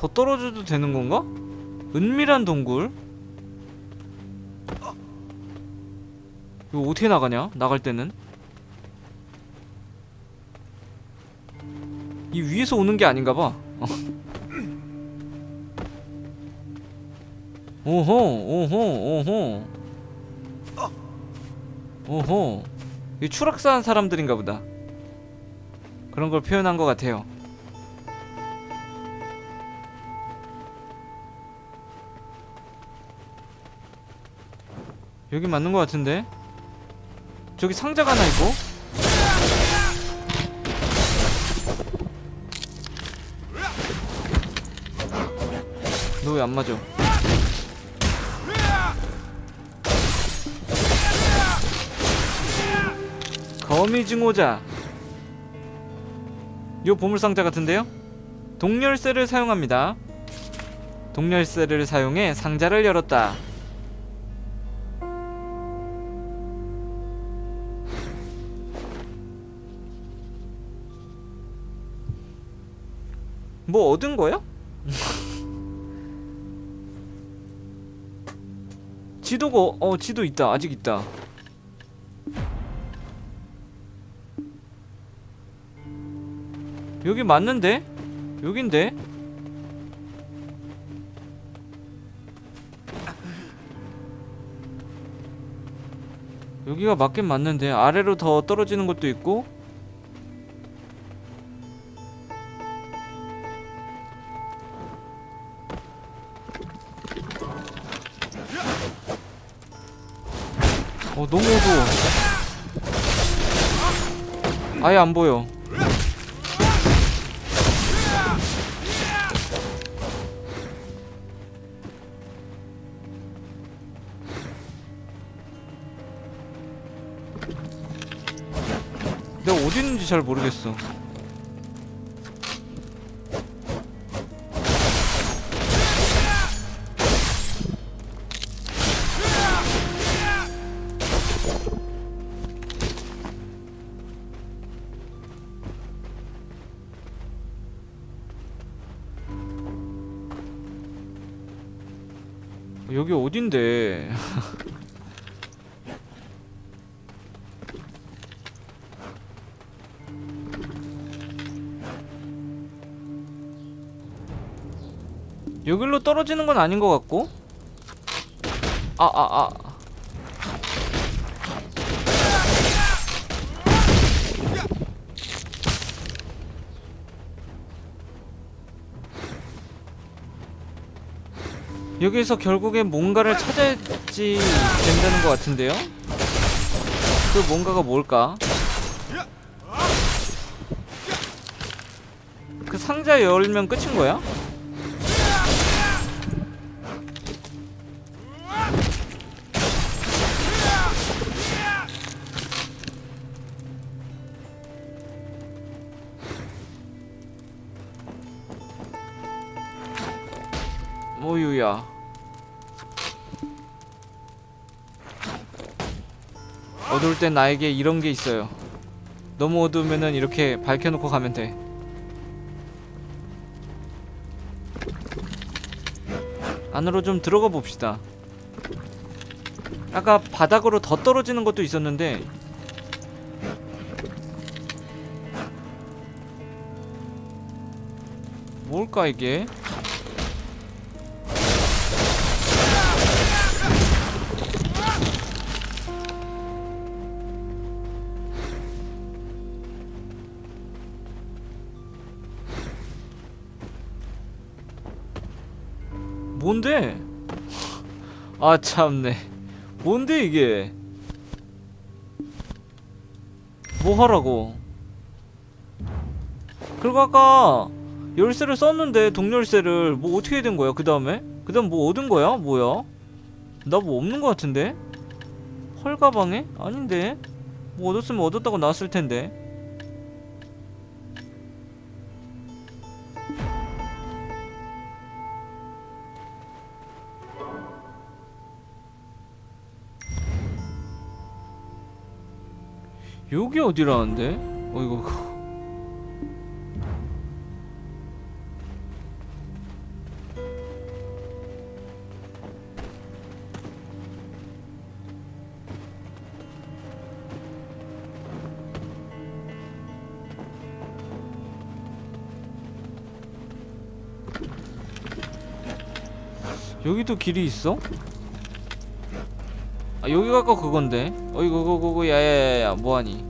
더 떨어져도 되는 건가? 은밀한 동굴? 이거 어떻게 나가냐? 나갈 때는? 이 위에서 오는 게 아닌가 봐. 오호 오호 오호. 오호. 이 추락사한 사람들인가 보다. 그런 걸 표현한 것 같아요 여기 맞는 것 같은데? 저기 상자가 하나 있고? 너 왜 안 맞아? 거미증오자. 요 보물상자 같은데요? 동열쇠를 사용합니다. 동열쇠를 사용해 상자를 열었다 뭐 얻은 거야? 지도가 어 지도 있다 아직 있다 여기 맞는데? 여긴데? 여기가 맞긴 맞는데 아래로 더 떨어지는 것도 있고 어 너무 어두워 아예 안 보여. 내가 어디 있는지 잘 모르겠어 여기 어딘데 여기로 떨어지는 건 아닌 것 같고 아 아, 아. 여기서 결국엔 뭔가를 찾아야지 된다는 것 같은데요? 그 뭔가가 뭘까? 그 상자 열면 끝인 거야? 뭐유야 어두울 땐 나에게 이런 게 있어요. 너무 어두우면은 이렇게 밝혀놓고 가면 돼. 안으로 좀 들어가 봅시다. 아까 바닥으로 더 떨어지는 것도 있었는데. 뭘까 이게? 뭔데? 아 참네 뭔데 이게 뭐 하라고 그리고 아까 열쇠를 썼는데 동열쇠를 뭐 어떻게 된 거야 그 다음에? 그 다음 뭐 얻은 거야? 뭐야? 나 뭐 없는 거 같은데? 헐 가방에? 아닌데 뭐 얻었으면 얻었다고 나왔을 텐데 여기 어디라는데? 어 이거 여기도 길이 있어? 아 여기가 아까 그건데 어이 거거 거거 야야야야 뭐하니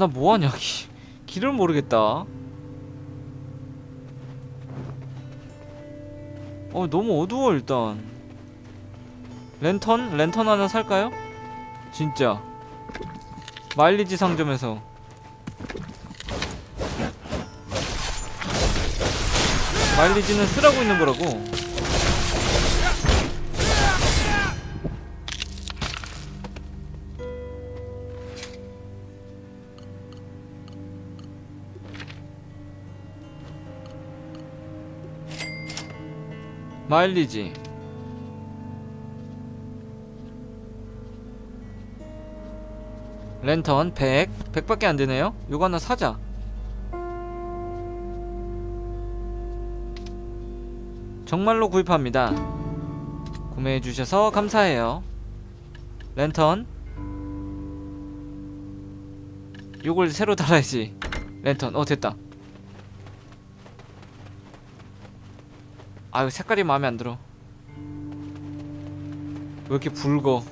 나 뭐하냐 기, 길을 모르겠다. 어 너무 어두워 일단. 랜턴? 랜턴 하나 살까요? 진짜. 마일리지 상점에서. 마일리지는 쓰라고 있는 거라고 마일리지. 랜턴 100 100밖에 안 되네요. 요거 하나 사자. 정말로 구입합니다. 구매해 주셔서 감사해요. 랜턴. 요걸 새로 달아야지. 랜턴. 어 됐다 아유 색깔이 마음에 안 들어. 왜 이렇게 붉어?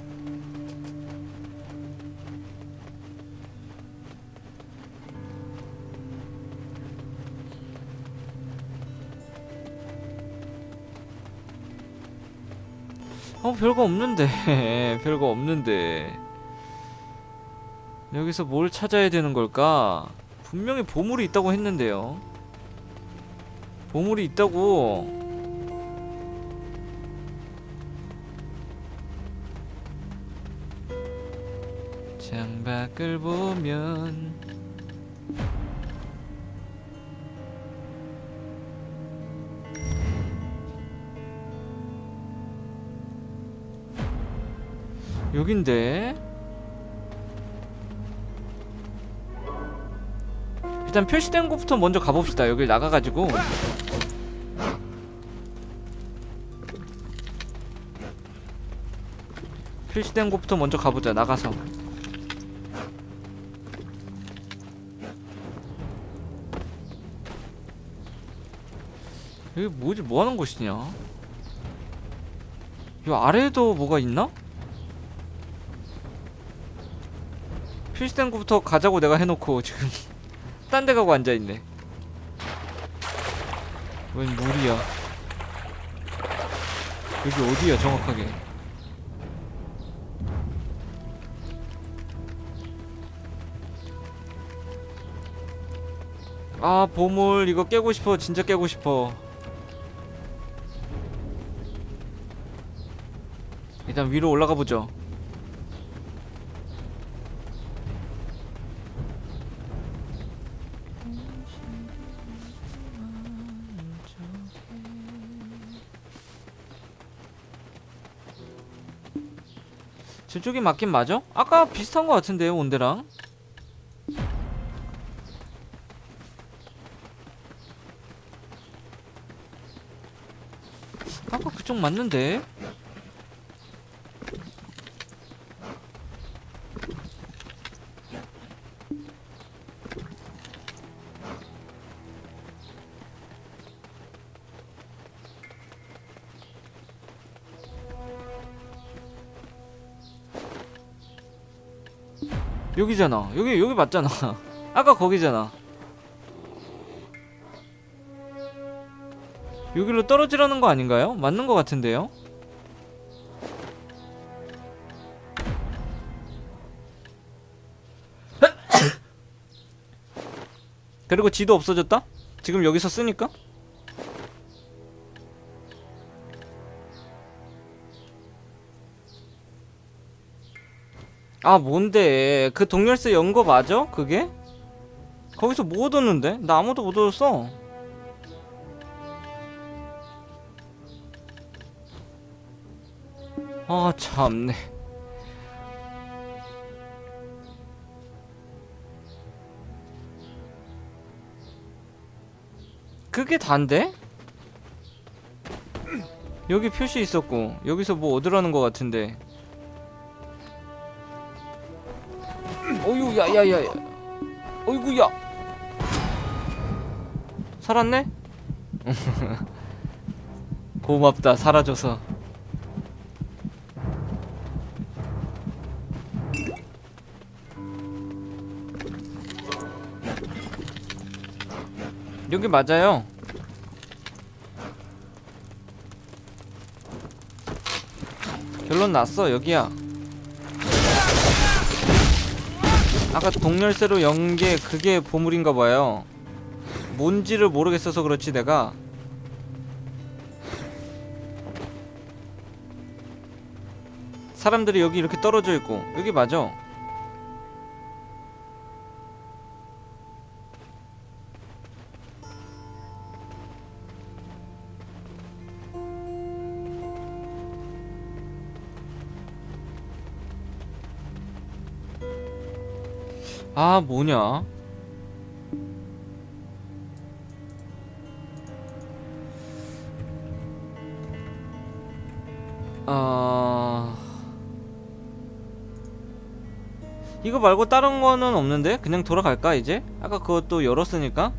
어 별거 없는데. 별거 없는데. 여기서 뭘 찾아야 되는 걸까? 분명히 보물이 있다고 했는데요. 보물이 있다고 밖을 보면 여긴데? 일단 표시된 곳부터 먼저 가봅시다. 여길 나가가지고. 표시된 곳부터 먼저 가보자. 나가서 여기 뭐지? 뭐하는 곳이냐? 이 아래에도 뭐가 있나? 표시된 곳부터 가자고 내가 해놓고 지금 딴 데 가고 앉아있네. 웬 물이야? 여기 어디야 정확하게? 아 보물. 이거 깨고 싶어. 진짜 깨고 싶어 일단 위로 올라가 보죠 저쪽이 맞긴 맞아? 아까 비슷한 거 같은데요 온데랑 아까 그쪽 맞는데? 여기잖아. 여기 여기 맞잖아. 아까 거기잖아. 여기로 떨어지라는 거 아닌가요? 맞는 거 같은데요? 그리고 지도 없어졌다? 지금 여기서 쓰니까? 아 뭔데 그 동열쇠 연 거 맞아? 그게? 거기서 뭐 얻었는데? 나 아무도 못 얻었어 아 참네 그게 단데? 여기 표시 있었고 여기서 뭐 얻으라는 것 같은데 야야야야 어이구야. 살았네? 고맙다 사라져서. 여기 맞아요. 결론 났어 여기야 아까 동열쇠로 연 게 그게 보물인가 봐요. 뭔지를 모르겠어서 그렇지 내가. 사람들이 여기 이렇게 떨어져 있고. 여기 맞아 아 뭐냐? 아. 이거 말고 다른 거는 없는데? 그냥 돌아갈까 이제? 아까 그것도 열었으니까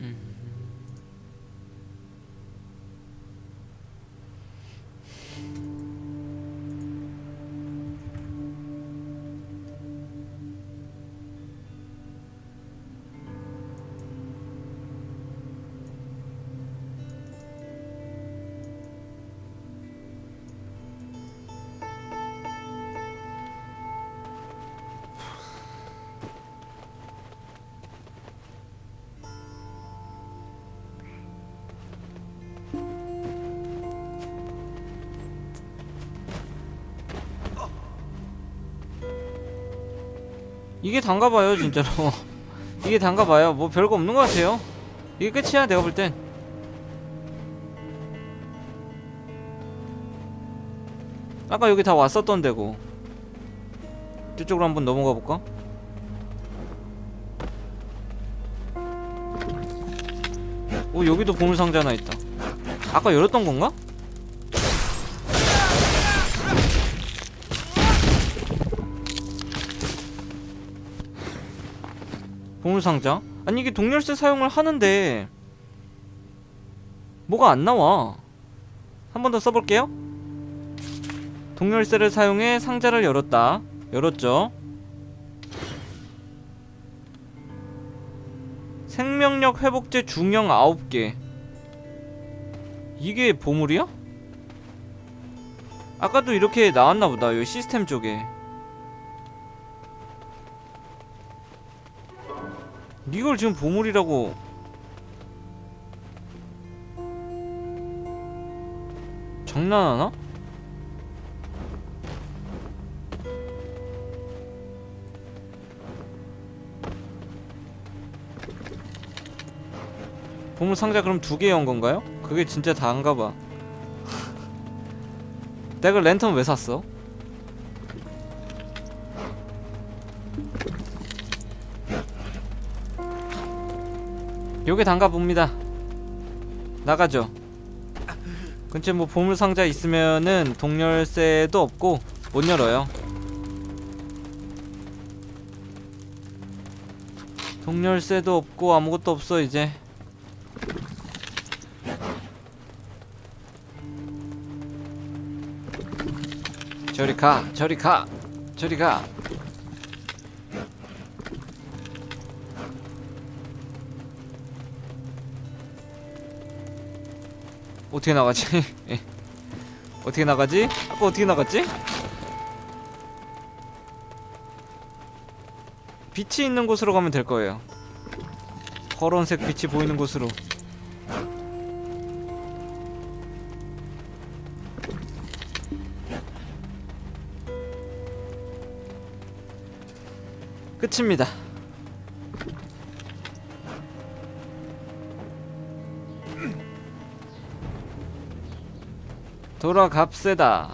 Mm-hmm. 이게 단가봐요 진짜로. 이게 단가봐요. 뭐 별거 없는 것 같아요. 이게 끝이야 내가 볼땐. 아까 여기 다 왔었던 데고. 저쪽으로 한번 넘어가 볼까? 오 여기도 보물상자 하나 있다. 아까 열었던 건가? 보물상자? 아니 이게 동열쇠 사용을 하는데 뭐가 안 나와. 한 번 더 써볼게요. 동열쇠를 사용해 상자를 열었다. 열었죠? 생명력 회복제 중형 9개. 이게 보물이야? 아까도 이렇게 나왔나보다 이 시스템 쪽에 이걸 지금 보물이라고 장난하나? 보물 상자 그럼 두 개 연 건가요? 그게 진짜 다인가 봐. 내가 랜턴 왜 샀어? 요게 단가 봅니다. 나가죠. 근처에 뭐 보물 상자 있으면은 동열쇠도 없고 못 열어요. 동열쇠도 없고 아무것도 없어 이제. 저리 가, 저리 가, 저리 가. 어떻게 나가지? 예. 어떻게 나가지? 아까 어떻게 나갔지? 빛이 있는 곳으로 가면 될 거예요. 파란색 빛이 보이는 곳으로. 끝입니다. 돌아갑세다.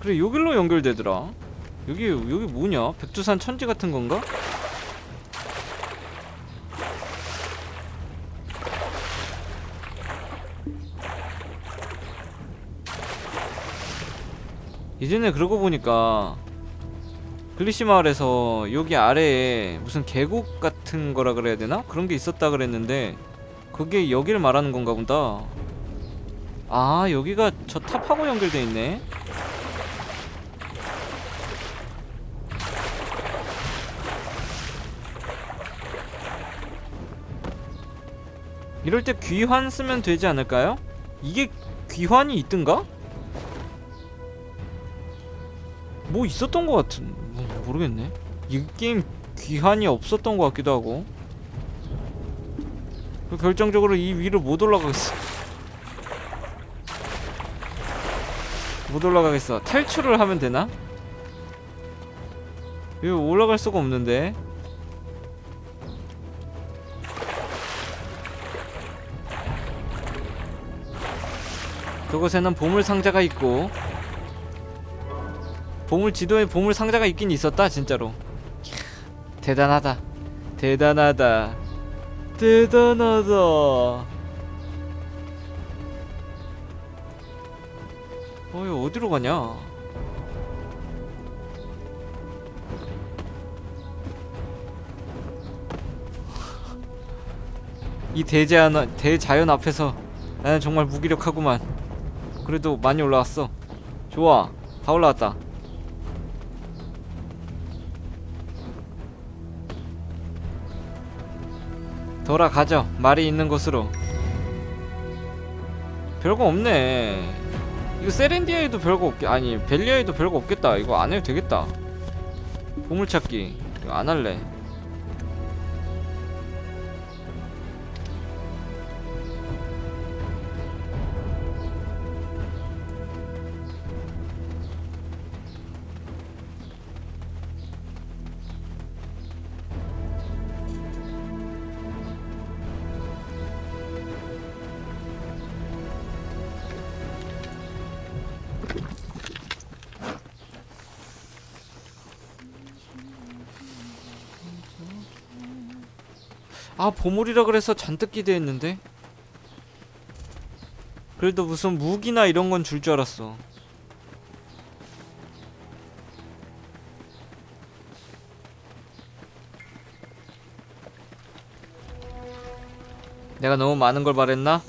그래 여길로 연결되더라. 여기 여기 뭐냐? 백두산 천지 같은 건가? 예전에 그러고 보니까 글리시 마을에서 여기 아래에 무슨 계곡 같은 거라 그래야 되나? 그런 게 있었다 그랬는데 그게 여기를 말하는 건가 보다. 아 여기가 저 탑하고 연결돼 있네. 이럴 때 귀환 쓰면 되지 않을까요? 이게 귀환이 있든가? 뭐 있었던 것 같은 뭐, 모르겠네. 이 게임 귀환이 없었던 것 같기도 하고. 그 결정적으로 이 위로 못 올라가겠어. 못 올라가겠어. 탈출을 하면 되나? 여기 올라갈 수가 없는데. 그곳에는 보물 상자가 있고 보물 지도에 보물 상자가 있긴 있었다 진짜로. 대단하다. 대단하다. 대단하다. 어이 어디로 가냐? 이 대자연, 대자연 앞에서 나는 정말 무기력하구만. 그래도 많이 올라왔어. 좋아. 다 올라왔다 돌아가죠. 말이 있는 곳으로. 별거 없네. 이거 세렌디아에도 별거 없게 아니 벨리아에도 별거 없겠다. 이거 안 해도 되겠다. 보물찾기. 이거 안 할래 아 보물이라 그래서 잔뜩 기대했는데 그래도 무슨 무기나 이런 건 줄 줄 알았어 내가 너무 많은 걸 바랬나?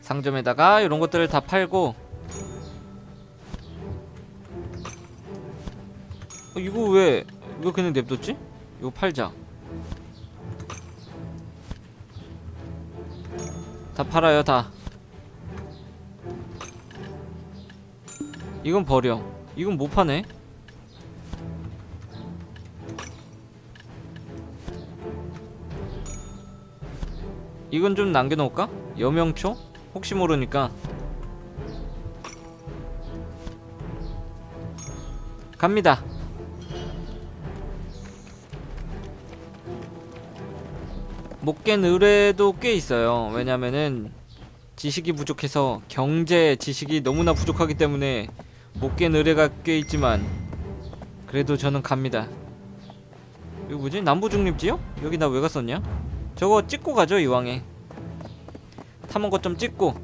상점에다가 이런 것들을 다 팔고 이거 그냥 냅뒀지? 이거 팔자 다 팔아요 다 이건 버려 이건 못 파네 이건 좀 남겨놓을까? 여명초? 혹시 모르니까 갑니다 못 깬 의뢰도 꽤 있어요. 왜냐면은 지식이 부족해서 경제 지식이 너무나 부족하기 때문에 못 깬 의뢰가 꽤 있지만 그래도 저는 갑니다. 이거 뭐지? 남부중립지역? 여기 나 왜 갔었냐? 저거 찍고 가죠 이왕에. 탐험 거점 찍고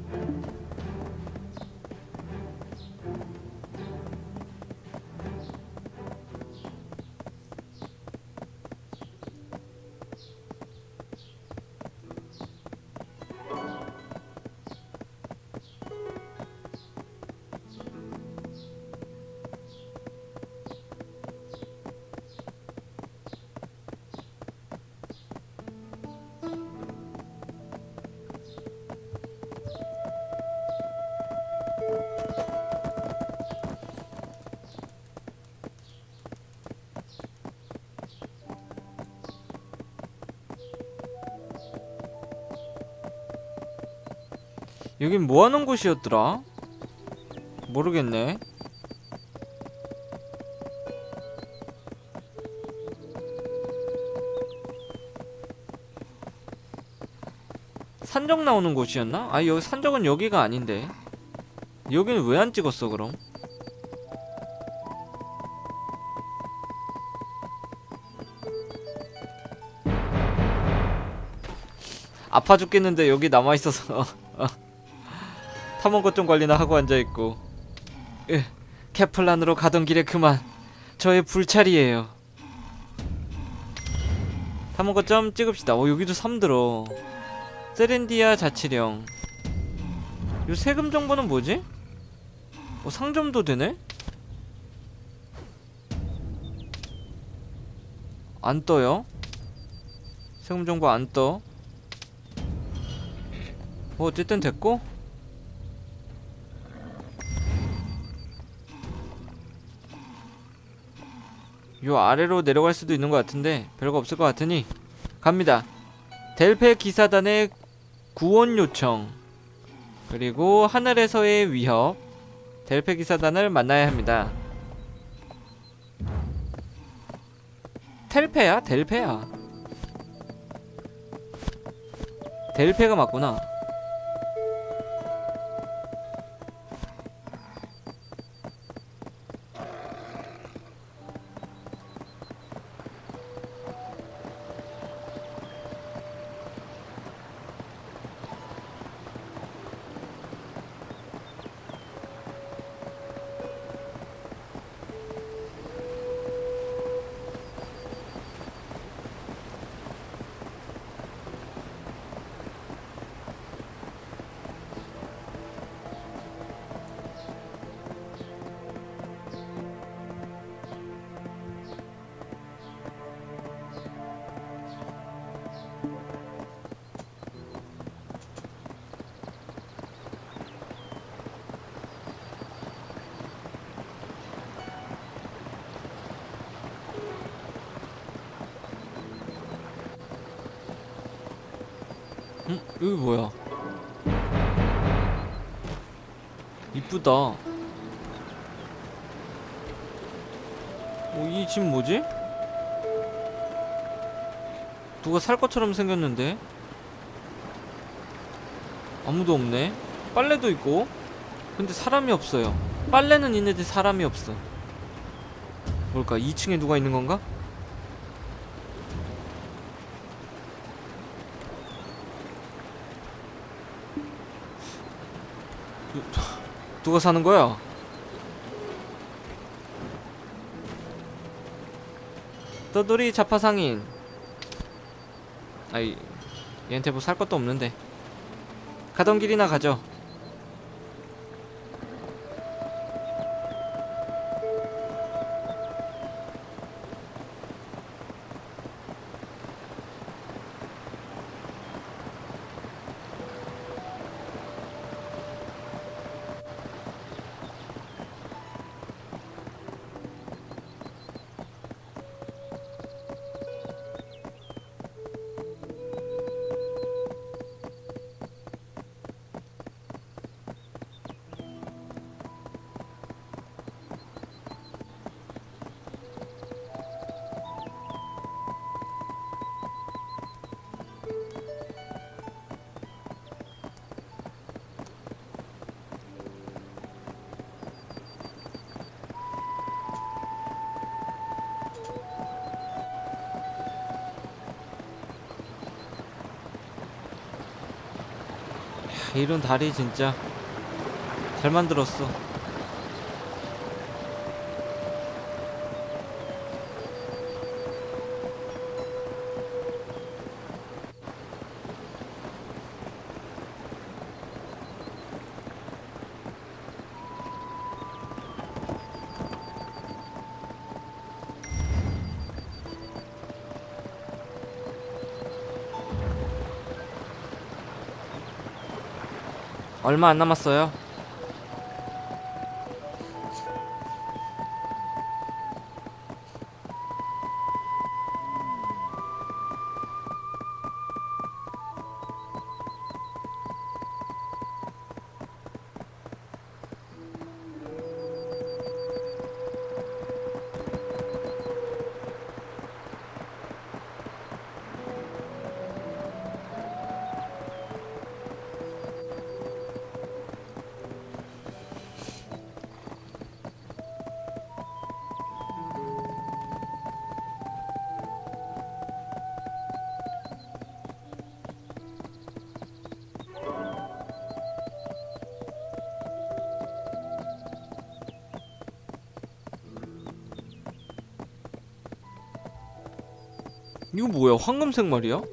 여긴 뭐하는 곳이었더라? 모르겠네 산적 나오는 곳이었나? 아 여기 산적은 여기가 아닌데 여긴 왜안 찍었어 그럼? 아파 죽겠는데 여기 남아있어서 탐험것 좀 관리나 하고 앉아 있고. 으, 케플란으로 가던 길에 그만 저의 불찰이에요. 탐험것 좀 찍읍시다. 어 여기도 3 들어. 세렌디아 자치령. 요 세금 정보는 뭐지? 어 상점도 되네? 안 떠요? 세금 정보 안 떠. 뭐 어쨌든 됐고 요 아래로 내려갈 수도 있는 것 같은데 별거 없을 것 같으니 갑니다. 델페 기사단의 구원 요청 그리고 하늘에서의 위협 델페 기사단을 만나야 합니다. 텔페야? 델페야? 델페가 맞구나 여기 뭐야? 이쁘다. 어, 이 집 뭐지? 누가 살 것처럼 생겼는데? 아무도 없네. 빨래도 있고. 근데 사람이 없어요. 빨래는 있는데 사람이 없어. 뭘까? 2층에 누가 있는 건가? 누가 사는 거야? 떠돌이 자파상인. 아이 얘한테 뭐 살 것도 없는데. 가던 길이나 가죠 이런 다리 진짜 잘 만들었어 얼마 안 남았어요 이거 뭐야 황금색 말이야?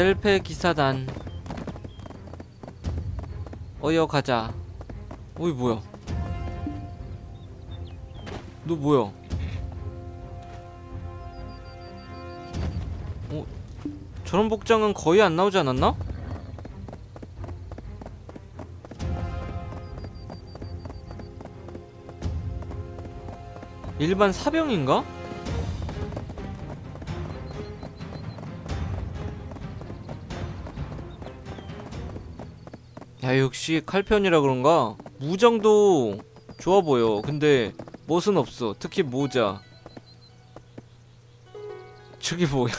델페 기사단. 어여 가자. 어이 뭐야? 너 뭐야? 어? 저런 복장은 거의 안 나오지 않았나? 일반 사병인가? 야 역시 칼편이라 그런가? 무장도 좋아 보여. 근데 멋은 없어. 특히 모자. 저기 뭐야